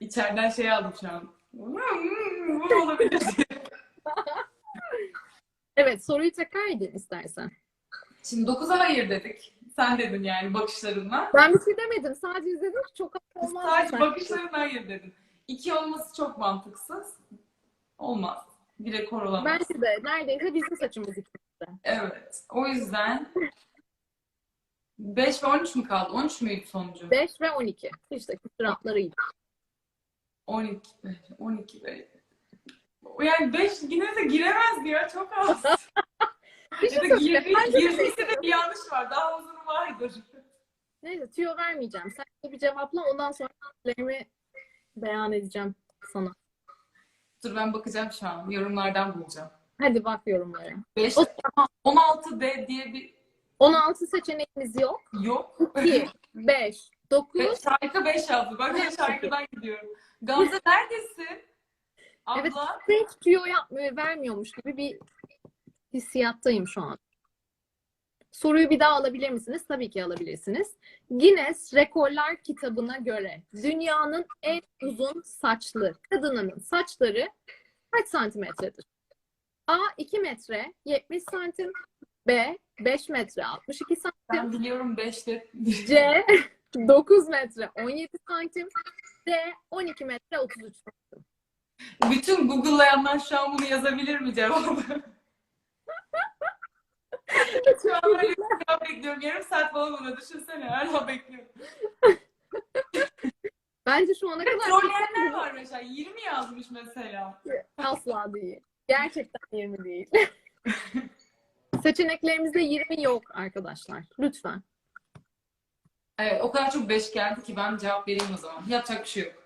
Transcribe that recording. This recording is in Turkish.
İçeriden şey aldım şu an. Bu olabilir. Evet soruyu tekrar edin istersen. Şimdi 9'a hayır dedik. Sen dedin yani bakışlarınla. Ben bir şey demedim. Sadece izledim ki çok olmaz. Sadece bakışlarınla hayır dedin. İki olması çok mantıksız. Olmaz. Bir rekor olamaz. Bence de neredeyse bizim saçımız ikimizde. Evet. O yüzden 5 ve 13 mü kaldı? 13 müydü sonucu? 5 ve 12. İşte küsuratlarıydı. 12. 12 be. Yani 5 yine de giremez ya çok az. Bir ya şey da söyleyeceğim. girdi, Bence de- girdiyse de bir yanlış var. Daha uzun vardır. Neyse tüyo vermeyeceğim. Sen de bir cevapla ondan sonra fikirlerimi beyan edeceğim sana. Dur ben bakacağım şu an. Yorumlardan bulacağım. Hadi bak yorumlara. 5, O 16 D diye bir 16 seçeneğimiz yok. yok. 2, 5, 9. Ve şarkı 5 yazdı. Bak ben şarkıdan gidiyorum. Gamze neredesin? Abla. Evet. Hiç tüyo yapmıyor, vermiyormuş gibi bir hissiyattayım şu an. Soruyu bir daha alabilir misiniz? Tabii ki alabilirsiniz. Guinness Rekorlar kitabına göre dünyanın en uzun saçlı kadınının saçları kaç santimetredir? A 2 metre 70 santim, B 5 metre 62 santim, Ben biliyorum 5'te. C 9 metre 17 santim, D 12 metre 33 santim. Bütün Google'layanlar şu an bunu yazabilir mi cevabı? şu an böyle bir cevap bekliyorum. Yarım saat falan bunu düşünsene. Hala bekliyorum. Bence şu ana kadar Trolleyenler var mesela. 20 yazmış mesela. asla değil. Gerçekten 20 değil. Seçeneklerimizde 20 yok arkadaşlar. Lütfen. Evet o kadar çok 5 geldi ki ben cevap vereyim o zaman. Yapacak bir şey yok.